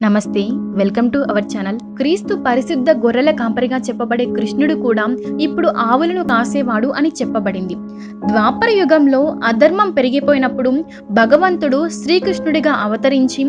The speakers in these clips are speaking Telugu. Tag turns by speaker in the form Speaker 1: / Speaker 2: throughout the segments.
Speaker 1: నమస్తే వెల్కమ్ టు అవర్ ఛానల్. క్రీస్తు పరిశుద్ధ గొర్రెల కాంపరిగా చెప్పబడే కృష్ణుడు కూడా ఇప్పుడు ఆవులను కాసేవాడు అని చెప్పబడింది. ద్వాపర యుగంలో అధర్మం పెరిగిపోయినప్పుడు భగవంతుడు శ్రీకృష్ణుడిగా అవతరించి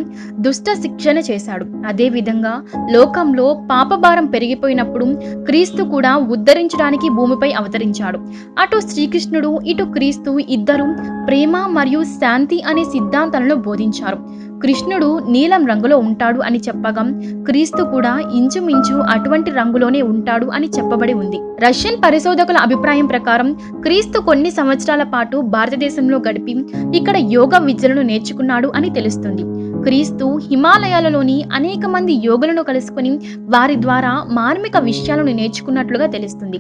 Speaker 1: దుష్ట శిక్షణ చేశాడు. అదేవిధంగా లోకంలో పాపభారం పెరిగిపోయినప్పుడు క్రీస్తు కూడా ఉద్ధరించడానికి భూమిపై అవతరించాడు. అటు శ్రీకృష్ణుడు ఇటు క్రీస్తు ఇద్దరు ప్రేమ మరియు శాంతి అనే సిద్ధాంతాలను బోధించారు. కృష్ణుడు నీలం రంగులో ఉంటాడు అని చెప్పగా క్రీస్తు కూడా ఇంచుమించు అటువంటి రంగులోనే ఉంటాడు అని చెప్పబడి ఉంది. రష్యన్ పరిశోధకుల అభిప్రాయం ప్రకారం క్రీస్తు కొన్ని సంవత్సరాల పాటు భారతదేశంలో గడిపి ఇక్కడ యోగ విద్యలను నేర్చుకున్నాడు అని తెలుస్తుంది. క్రీస్తు హిమాలయాలలోని అనేక మంది యోగులను కలుసుకుని వారి ద్వారా మార్మిక విషయాలను నేర్చుకున్నట్లుగా తెలుస్తుంది.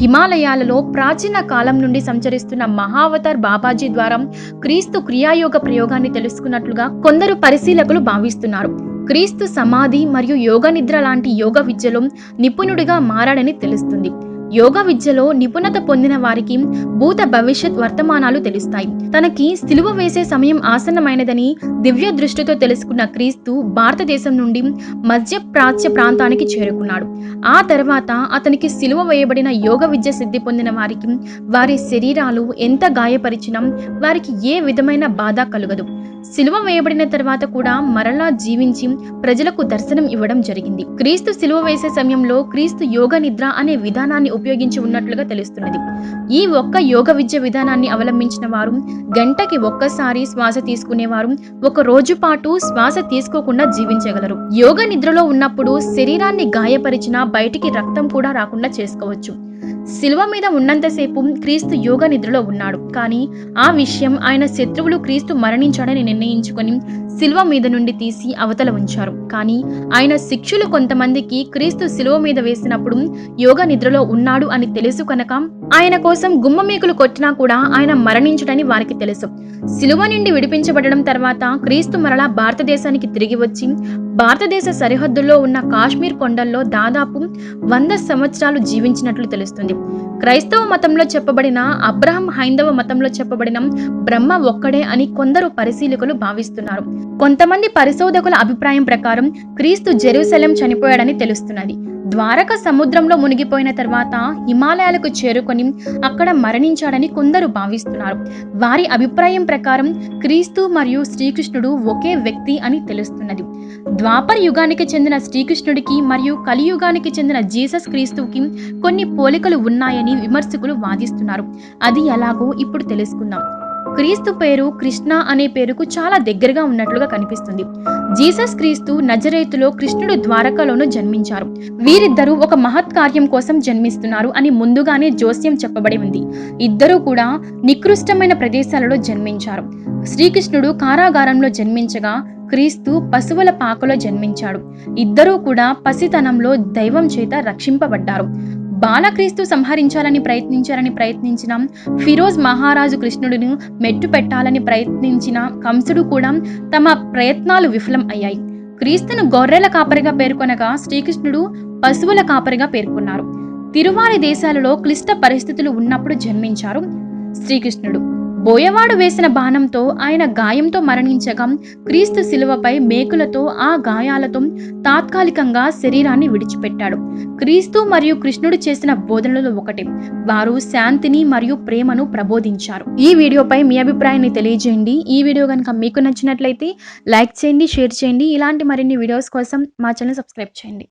Speaker 1: హిమాలయాలలో ప్రాచీన కాలం నుండి సంచరిస్తున్న మహావతార్ బాబాజీ ద్వారా క్రీస్తు క్రియాయోగ ప్రయోగాన్ని తెలుసుకున్నట్లుగా కొందరు పరిశీలకులు భావిస్తున్నారు. క్రీస్తు సమాధి మరియు యోగ నిద్ర లాంటి యోగ విద్యలో నిపుణుడిగా మారాడని తెలుస్తుంది. యోగ విద్యలో నిపుణత పొందిన వారికి భూత భవిష్యత్ వర్తమానాలు తెలుస్తాయి. తనకి సిలువ వేసే సమయం ఆసన్నమైనదని దివ్య దృష్టితో తెలుసుకున్న క్రీస్తు భారతదేశం నుండి మధ్య ప్రాచ్య ప్రాంతానికి చేరుకున్నాడు. ఆ తర్వాత అతనికి సిలువ వేయబడిన యోగ విద్య సిద్ధి పొందిన వారికి వారి శరీరాలు ఎంత గాయపరిచినా వారికి ఏ విధమైన బాధ కలుగదు. శిలువ వేయబడిన తర్వాత కూడా మరలా జీవించి ప్రజలకు దర్శనం ఇవ్వడం జరిగింది. క్రీస్తు శిలువ వేసే సమయంలో క్రీస్తు యోగ నిద్ర అనే విధానాన్ని ఉపయోగించి ఉన్నట్లుగా తెలుస్తున్నది. ఈ ఒక్క యోగ విద్య విధానాన్ని అవలంబించిన వారు గంటకి ఒక్కసారి శ్వాస తీసుకునేవారు ఒక రోజు పాటు శ్వాస తీసుకోకుండా జీవించగలరు. యోగ నిద్రలో ఉన్నప్పుడు శరీరాన్ని గాయపరిచిన బయటికి రక్తం కూడా రాకుండా చేసుకోవచ్చు. శిలువ మీద ఉన్నంతసేపు క్రీస్తు యోగ నిద్రలో ఉన్నాడు. కానీ ఆ విషయం ఆయన శత్రువులు క్రీస్తు మరణించాడని నిర్ణయించుకొని శిలువ మీద నుండి తీసి అవతల ఉంచారు. కానీ ఆయన శిక్షులు కొంతమందికి క్రీస్తు శిలువ మీద వేసినప్పుడు యోగ నిద్రలో ఉన్నాడు అని తెలుసు కనుక ఆయన కోసం గుమ్మమేకులు కొట్టినా కూడా ఆయన మరణించుడని వారికి తెలుసు. శిలువ నుండి విడిపించబడడం తర్వాత క్రీస్తు మరలా భారతదేశానికి తిరిగి వచ్చి భారతదేశ సరిహద్దుల్లో ఉన్న కాశ్మీర్ కొండల్లో దాదాపు వంద సంవత్సరాలు జీవించినట్లు తెలుస్తుంది. క్రైస్తవ మతంలో చెప్పబడిన అబ్రహం హైందవ మతంలో చెప్పబడిన బ్రహ్మ ఒక్కడే అని కొందరు పరిశీలకులు భావిస్తున్నారు. కొంతమంది పరిశోధకుల అభిప్రాయం ప్రకారం క్రీస్తు జెరూసలం చనిపోయాడని తెలుస్తున్నది. ద్వారక సముద్రంలో మునిగిపోయిన తర్వాత హిమాలయాలకు చేరుకొని అక్కడ మరణించాడని కొందరు భావిస్తున్నారు. వారి అభిప్రాయం ప్రకారం క్రీస్తు మరియు శ్రీకృష్ణుడు ఒకే వ్యక్తి అని తెలుస్తున్నది. ద్వాపర యుగానికి చెందిన శ్రీకృష్ణుడికి మరియు కలియుగానికి చెందిన జీసస్ క్రీస్తుకి కొన్ని పోలికలు ఉన్నాయని విమర్శకులు వాదిస్తున్నారు. అది ఎలాగో ఇప్పుడు తెలుసుకుందాం. క్రీస్తు పేరు కృష్ణ అనే పేరుకు చాలా దగ్గరగా ఉన్నట్లుగా కనిపిస్తుంది. జీసస్ క్రీస్తు నజరేతులో కృష్ణుడు ద్వారకలోను జన్మించారు. వీరిద్దరూ ఒక మహత్ కార్యం కోసం జన్మిస్తున్నారు అని ముందుగానే జోస్యం చెప్పబడి ఉంది. ఇద్దరూ కూడా నికృష్టమైన ప్రదేశాలలో జన్మించారు. శ్రీకృష్ణుడు కారాగారంలో జన్మించగా క్రీస్తు పశువుల పాకలో జన్మించాడు. ఇద్దరూ కూడా పసితనంలో దైవం చేత రక్షింపబడ్డారు. బాలక్రీస్తు సంహరించాలని ప్రయత్నించాలని ప్రయత్నించిన ఫిరోజ్ మహారాజు కృష్ణుడిని మెట్టు పెట్టాలని ప్రయత్నించిన కంసుడు కూడా తమ ప్రయత్నాలు విఫలం అయ్యాయి. క్రీస్తును గొర్రెల కాపరిగా పేర్కొనగా శ్రీకృష్ణుడు పశువుల కాపరిగా పేర్కొన్నారు. తిరువారి దేశాలలో క్లిష్ట పరిస్థితులు ఉన్నప్పుడు జన్మించారు శ్రీకృష్ణుడు. బోయవాడు వేసిన బాణంతో ఆయన గాయంతో మరణించగా క్రీస్తు శిలువపై మేకులతో ఆ గాయాలతో తాత్కాలికంగా శరీరాన్ని విడిచిపెట్టాడు. క్రీస్తు మరియు కృష్ణుడు చేసిన బోధనలలో ఒకటి. వారు శాంతిని మరియు ప్రేమను ప్రబోధించారు. ఈ వీడియోపై మీ అభిప్రాయాన్ని తెలియజేయండి. ఈ వీడియో కనుక మీకు నచ్చినట్లయితే లైక్ చేయండి షేర్ చేయండి. ఇలాంటి మరిన్ని వీడియోస్ కోసం మా ఛానల్ సబ్స్క్రైబ్ చేయండి.